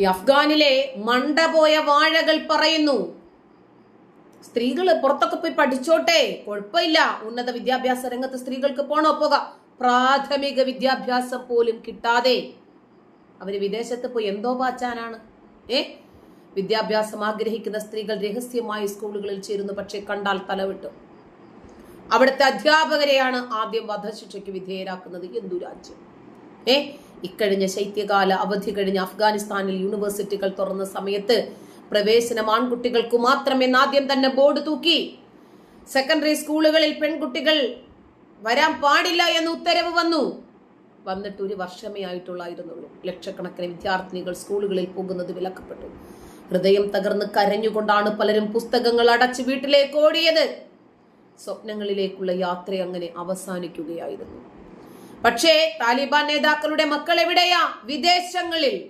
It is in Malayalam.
ഈ അഫ്ഗാനിലെ മണ്ട പോയ വാഴകൾ പറയുന്നു. സ്ത്രീകൾ പുറത്തൊക്കെ പോയി പഠിച്ചോട്ടെ കുഴപ്പമില്ല. ഉന്നത വിദ്യാഭ്യാസ രംഗത്ത് സ്ത്രീകൾക്ക് പോണോ പോക. പ്രാഥമിക വിദ്യാഭ്യാസം പോലും കിട്ടാതെ. അവർ വിദേശത്ത് പോയി എന്തോ പാച്ചാനാണ് ഏ? വിദ്യാഭ്യാസം ആഗ്രഹിക്കുന്ന സ്ത്രീകൾ രഹസ്യമായി സ്കൂളുകളിൽ ചേരുന്നു പക്ഷേ കണ്ടാൽ തലവിട്ടു. അവിടുത്തെ അധ്യാപകരെയാണ് ആദ്യം വധശിക്ഷയ്ക്ക് വിധേയരാക്കുന്നത്. എന്തു രാജ്യം? ഏ? ഇക്കഴിഞ്ഞ ശൈത്യകാല അവധി കഴിഞ്ഞ് അഫ്ഗാനിസ്ഥാനിൽ യൂണിവേഴ്സിറ്റികൾ തുറന്ന സമയത്ത് പ്രവേശനം ആൺകുട്ടികൾക്ക് മാത്രമെന്ന് ആദ്യം തന്നെ ബോർഡ് തൂക്കി. സെക്കൻഡറി സ്കൂളുകളിൽ പെൺകുട്ടികൾ വരാൻ പാടില്ല എന്ന് ഉത്തരവ് വന്നു. വന്നിട്ട് ഒരു വർഷമേ ആയിട്ടുള്ളായിരുന്നുള്ളൂ. ലക്ഷക്കണക്കിന് വിദ്യാർത്ഥിനികൾ സ്കൂളുകളിൽ പോകുന്നത് വിലക്കപ്പെട്ടു. ഹൃദയം തകർന്ന് കരഞ്ഞുകൊണ്ടാണ് പലരും പുസ്തകങ്ങൾ അടച്ച് വീട്ടിലേക്ക് ഓടിയത്. സ്വപ്നങ്ങളിലേക്കുള്ള യാത്ര അങ്ങനെ അവസാനിക്കുകയായിരുന്നു. പക്ഷേ താലിബാൻ നേതാക്കളുടെ മക്കൾ എവിടെയാ? വിദേശങ്ങളിൽ.